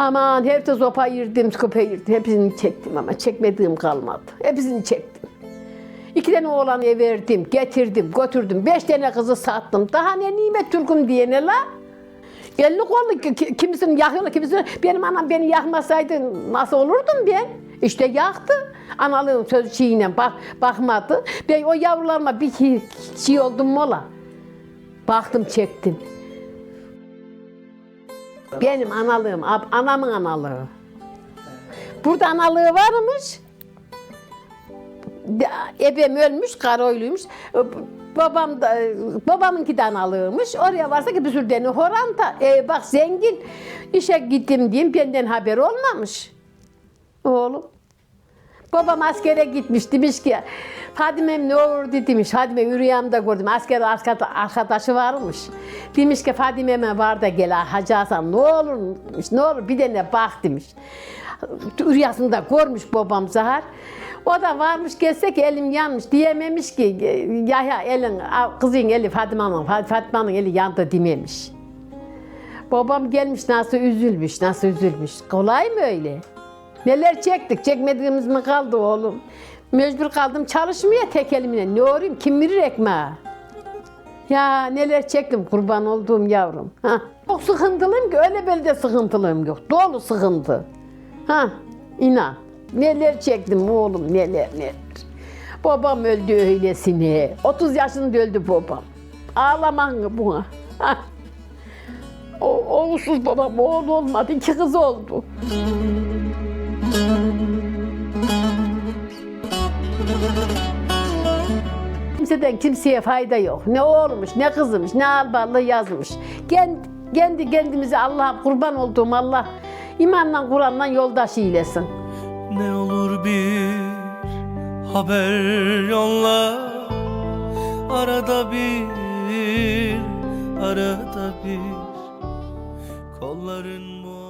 Aman herkes sopa yirdim, köpe yirdim. Hepsini çektim ama çekmediğim kalmadı. Hepsini çektim. İki tane oğlan verdim, getirdim, götürdüm. Beş tane kızı sattım. Daha ne nimet Türk'üm diyene la. Elli kollu ki- ki- kimisinin yakıyor, kimisinin benim anam beni yakmasaydı nasıl olurdum ben? İşte yaktı. Analığın söz şeyine bak, bakmadı. Ben o yavrularıma bir şey, şey oldum mola. Baktım çektim. Benim analığım, ab- anamın analığı. Burada analığı varmış. Ebem ölmüş, karoyluymuş. Babam da, babamınki de analığıymış. Oraya varsa ki bir sürü tane horan. E, bak zengin. işe gittim diyeyim benden haber olmamış. Oğlum. Babam askere gitmiş demiş ki Fadime'm ne olur demiş. Fadime rüyamda gördüm. Asker arka- arkadaşı varmış. Demiş ki Fadime'me var da gel Hacı Hasan ne olur demiş. Ne olur bir tane bak demiş. Rüyasında görmüş babam Zahar. O da varmış gelse ki elim yanmış diyememiş ki Yahya elin kızın eli Fadime'nin Fatime'nin eli yandı dememiş. Babam gelmiş nasıl üzülmüş, nasıl üzülmüş. Kolay mı öyle? Neler çektik, çekmediğimiz mi kaldı oğlum? Mecbur kaldım çalışmaya tek elimle. Ne olayım, kim bilir ekmeği? Ya neler çektim kurban olduğum yavrum. Ha. Çok sıkıntılıyım ki öyle böyle de sıkıntılıyım yok. Dolu sıkıntı. Ha, inan. Neler çektim oğlum neler neler. Babam öldü öylesine. 30 yaşında öldü babam. Ağlaman buna. Ha. O, oğulsuz babam oğul olmadı. iki kız oldu. Kimseden kimseye fayda yok. Ne oğlmuş, ne kızmış, ne albalı yazmış. Kendi, kendi kendimize Allah'a kurban olduğum Allah imanla Kur'an'la yoldaş eylesin. Ne olur bir haber yolla Arada bir, arada bir Kolların bu